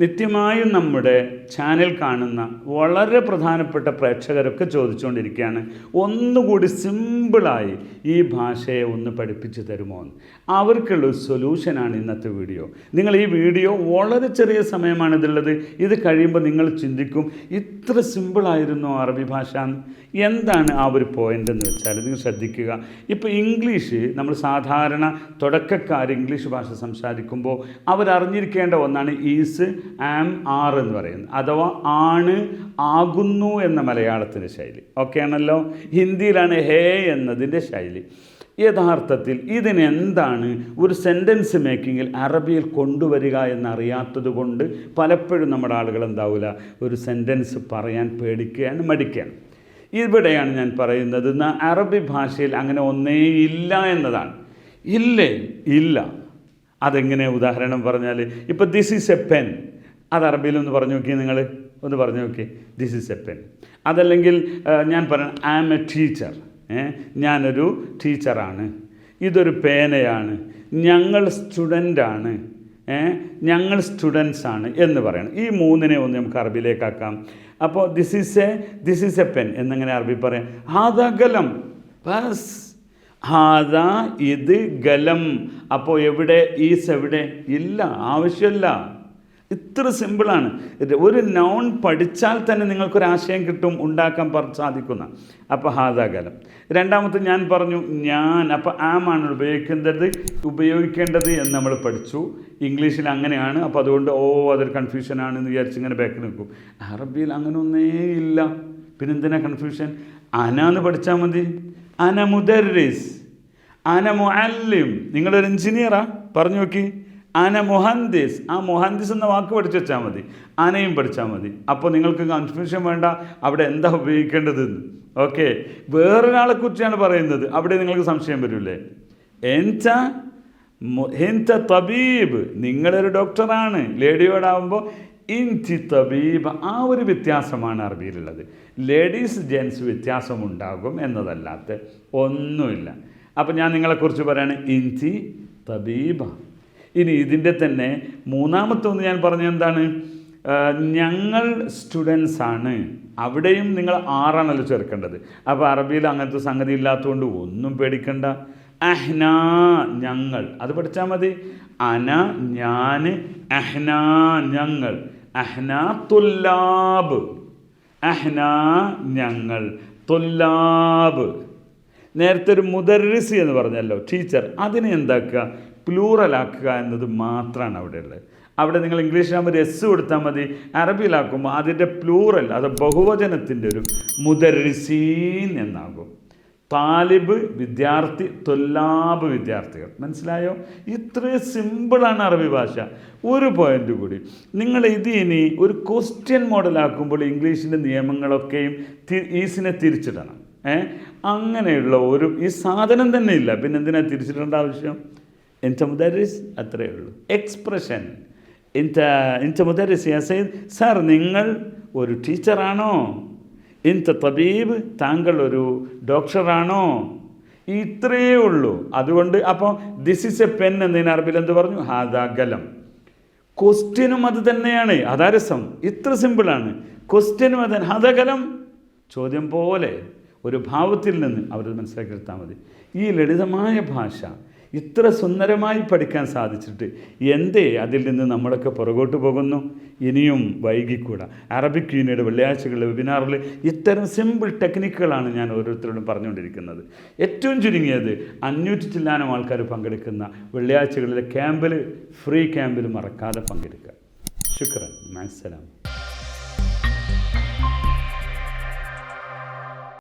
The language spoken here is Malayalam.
നിത്യമായും നമ്മുടെ ചാനൽ കാണുന്ന വളരെ പ്രധാനപ്പെട്ട പ്രേക്ഷകരൊക്കെ ചോദിച്ചുകൊണ്ടിരിക്കുകയാണ് ഒന്നുകൂടി സിമ്പിളായി ഈ ഭാഷയെ ഒന്ന് പഠിപ്പിച്ചു തരുമോ എന്ന്. അവർക്കുള്ള സൊല്യൂഷനാണ് ഇന്നത്തെ വീഡിയോ. നിങ്ങൾ ഈ വീഡിയോ വളരെ ചെറിയ സമയമാണ് ഇതുള്ളത് ഇത് കഴിയുമ്പോൾ നിങ്ങൾ ചിന്തിക്കും ഇത്ര സിമ്പിളായിരുന്നു അറബി ഭാഷ എന്താണ് ആ ഒരു പോയിന്റ് എന്ന് വെച്ചാൽ നിങ്ങൾ ശ്രദ്ധിക്കുക. ഇപ്പോൾ ഇംഗ്ലീഷ് നമ്മൾ സാധാരണ തുടക്കക്കാർ ഇംഗ്ലീഷ് ഭാഷ സംസാരിക്കുമ്പോൾ അവരറിഞ്ഞിരിക്കേണ്ട ഒന്നാണ് ഈസ് ആം ആർ എന്ന് പറയുന്നത് അഥവാ ആണ് ആകുന്നു എന്ന മലയാളത്തിന്റെ ശൈലി. ഓക്കെ ആണല്ലോ? ഹിന്ദിയിലാണ് ഹേ എന്നതിന്റെ ശൈലി. യഥാർത്ഥത്തിൽ ഇതിനെന്താണ് ഒരു സെന്റൻസ് മേക്കിങ്ങിൽ അറബിയിൽ കൊണ്ടുവരിക എന്നറിയാത്തത് കൊണ്ട് പലപ്പോഴും നമ്മുടെ ആളുകൾ എന്താവില്ല ഒരു സെന്റൻസ് പറയാൻ പേടിക്കുകയാണ് മടിക്കുകയാണ്. ഇവിടെയാണ് ഞാൻ പറയുന്നത് അറബി ഭാഷയിൽ അങ്ങനെ ഒന്നേ ഇല്ല എന്നതാണ്. ഇല്ലേ? ഇല്ല. അതെങ്ങനെ ഉദാഹരണം പറഞ്ഞാൽ ഇപ്പോൾ ദിസ് ഈസ് എ പെൻ അത് അറബിയിൽ ഒന്ന് പറഞ്ഞു നോക്കി നിങ്ങൾ ഒന്ന് പറഞ്ഞു നോക്കി. ദിസ് ഇസ് എ പെൻ അതല്ലെങ്കിൽ ഞാൻ പറയാം ഐ ആം എ ടീച്ചർ ഞാനൊരു ടീച്ചറാണ്. ഇതൊരു പേനയാണ്. ഞങ്ങൾ സ്റ്റുഡന്റാണ് ഞങ്ങൾ സ്റ്റുഡൻസ് ആണ് എന്ന് പറയണം. ഈ മൂന്നിനെ ഒന്ന് നമുക്ക് അറബിയിലേക്കാക്കാം അപ്പോൾ this is a this is a pen എന്നിങ്ങനെ അറബി പറയാം. ഹാദഗലം ബസ്. ഹാദ ഇത് ഗലം. അപ്പോൾ എവിടെ ഈസ് എവിടെ? ഇല്ല ആവശ്യമില്ല. ഇത്ര സിമ്പിളാണ്. ഒരു നൗൺ പഠിച്ചാൽ തന്നെ നിങ്ങൾക്കൊരു ആശയം കിട്ടും ഉണ്ടാക്കാൻ സാധിക്കുന്ന. അപ്പോൾ ഹാതാകാലം രണ്ടാമത്തെ ഞാൻ പറഞ്ഞു ഞാൻ അപ്പോൾ ആമാണ് ഉപയോഗിക്കേണ്ടത് ഉപയോഗിക്കേണ്ടത് എന്ന് നമ്മൾ പഠിച്ചു. ഇംഗ്ലീഷിൽ അങ്ങനെയാണ് അപ്പോൾ അതുകൊണ്ട് ഓ അതൊരു കൺഫ്യൂഷനാണ് എന്ന് വിചാരിച്ച് ഇങ്ങനെ ബാക്ക് നിൽക്കും. അറബിയിൽ അങ്ങനെ ഒന്നേ ഇല്ല. പിന്നെന്തിനാ കൺഫ്യൂഷൻ അന എന്ന് പഠിച്ചാൽ മതി. അന മുദർരിസ് അന മുഅല്ലിം. നിങ്ങളൊരു എഞ്ചിനീയറാ പറഞ്ഞു നോക്കി. അന മുഹന്ദിസ് ആ മുഹന്ദിസ് എന്ന വാക്ക് പഠിച്ചു വെച്ചാൽ മതി. അനയും പഠിച്ചാൽ മതി. അപ്പോൾ നിങ്ങൾക്ക് കൺഫ്യൂഷൻ വേണ്ട. അവിടെ എന്താ ഉപയോഗിക്കേണ്ടതെന്ന് ഓക്കെ വേറൊരാളെ കുറിച്ചാണ് പറയുന്നത്. അവിടെ നിങ്ങൾക്ക് സംശയം വരില്ലേ? എൻച്ച ഹിൻത തബീബ്. നിങ്ങളൊരു ഡോക്ടറാണ്. ലേഡിയോടാവുമ്പോൾ ഇൻചി തബീബ്. ആ ഒരു വ്യത്യാസമാണ് അറബിയിലുള്ളത്. ലേഡീസ് ജെൻസ് വ്യത്യാസമുണ്ടാകും എന്നതല്ലാത്ത ഒന്നുമില്ല. അപ്പം ഞാൻ നിങ്ങളെക്കുറിച്ച് പറയാണ്. ഇൻചി തബീബ. ഇനി ഇതിന്റെ തന്നെ മൂന്നാമത്തെ ഒന്ന് ഞാൻ പറഞ്ഞ എന്താണ്? ഞങ്ങൾ സ്റ്റുഡൻസ് ആണ്. അവിടെയും നിങ്ങൾ ആറാണല്ലോ ചേർക്കേണ്ടത്. അപ്പോൾ അറബിയിൽ അങ്ങനത്തെ സംഗതി ഇല്ലാത്തതുകൊണ്ട് ഒന്നും പേടിക്കണ്ട. അഹ്നാ ഞങ്ങൾ. അത് പഠിച്ചാൽ മതി. അന ഞാൻ അഹ്നാ ഞങ്ങൾ. അഹ്ന തുല്ലാബ്. അഹ്നാ ഞങ്ങൾ. തുല്ലാബ്. നേരത്തെ ഒരു മുദർറിസി എന്ന് പറഞ്ഞല്ലോ ടീച്ചർ. അതിനെ എന്താക്കുക? പ്ലൂറലാക്കുക എന്നത് മാത്രമാണ് അവിടെയുള്ളത്. അവിടെ നിങ്ങൾ ഇംഗ്ലീഷിലാകുമ്പോൾ എസ് കൊടുത്താൽ മതി. അറബിയിലാക്കുമ്പോൾ അതിന്റെ പ്ലൂറൽ അത് ബഹുവചനത്തിന്റെ ഒരു മുദർസീൻ എന്നാകും. താലിബ് വിദ്യാർത്ഥി തൊല്ലാബ് വിദ്യാർത്ഥികൾ. മനസ്സിലായോ? ഇത്രയും സിമ്പിളാണ് അറബി ഭാഷ. ഒരു പോയിന്റ് കൂടി. നിങ്ങൾ ഇത് ഇനി ഒരു ക്വസ്റ്റ്യൻ മോഡലാക്കുമ്പോൾ ഇംഗ്ലീഷിന്റെ നിയമങ്ങളൊക്കെയും ഈസിനെ തിരിച്ചിടണം. ഏ? അങ്ങനെയുള്ള ഒരു ഈ സാധനം തന്നെ ഇല്ല. പിന്നെ എന്തിനാ തിരിച്ചിടേണ്ട ആവശ്യം? എന്റെ മുദരിസ് അത്രയേ ഉള്ളൂ എക്സ്പ്രഷൻ انت مدرس മുദരിസ് سيد സാർ നിങ്ങൾ ഒരു ടീച്ചറാണോ? ഇൻത തബീബ് താങ്കൾ ഒരു ഡോക്ടറാണോ? ഇത്രയേ ഉള്ളൂ. അതുകൊണ്ട് അപ്പോൾ ദിസ് ഇസ് എ പെൻ എന്നതിന് അറബിൽ എന്ത് പറഞ്ഞു? ഹാദാ ഗലം. ക്വസ്റ്റ്യനും അത് തന്നെയാണ്. അതാ രസം ഇത്ര സിമ്പിളാണ് ക്വസ്റ്റ്യനും അത് ഹതകലം ചോദ്യം പോലെ. ഒരു ഭാവത്തിൽ നിന്ന് അവർ മനസ്സിലാക്കി എടുത്താൽ മതി. ഈ ലളിതമായ ഭാഷ ഇത്ര സുന്ദരമായി പഠിക്കാൻ സാധിച്ചിട്ട് എന്തേ അതിൽ നിന്ന് നമ്മളൊക്കെ പുറകോട്ട് പോകുന്നു? ഇനിയും വൈകിക്കൂടാ. അറബിക് യൂണിയുടെ വെള്ളിയാഴ്ചകളിലെ വെബിനാറിൽ ഇത്തരം സിമ്പിൾ ടെക്നിക്കുകളാണ് ഞാൻ ഓരോരുത്തരോടും പറഞ്ഞുകൊണ്ടിരിക്കുന്നത്. ഏറ്റവും ചുരുങ്ങിയത് അഞ്ഞൂറ്റി ചില്ലാനം ആൾക്കാർ പങ്കെടുക്കുന്ന വെള്ളിയാഴ്ചകളിലെ ക്യാമ്പിൽ ഫ്രീ ക്യാമ്പിൽ മറക്കാതെ പങ്കെടുക്കുക. ശുക്രൻ മാസലാം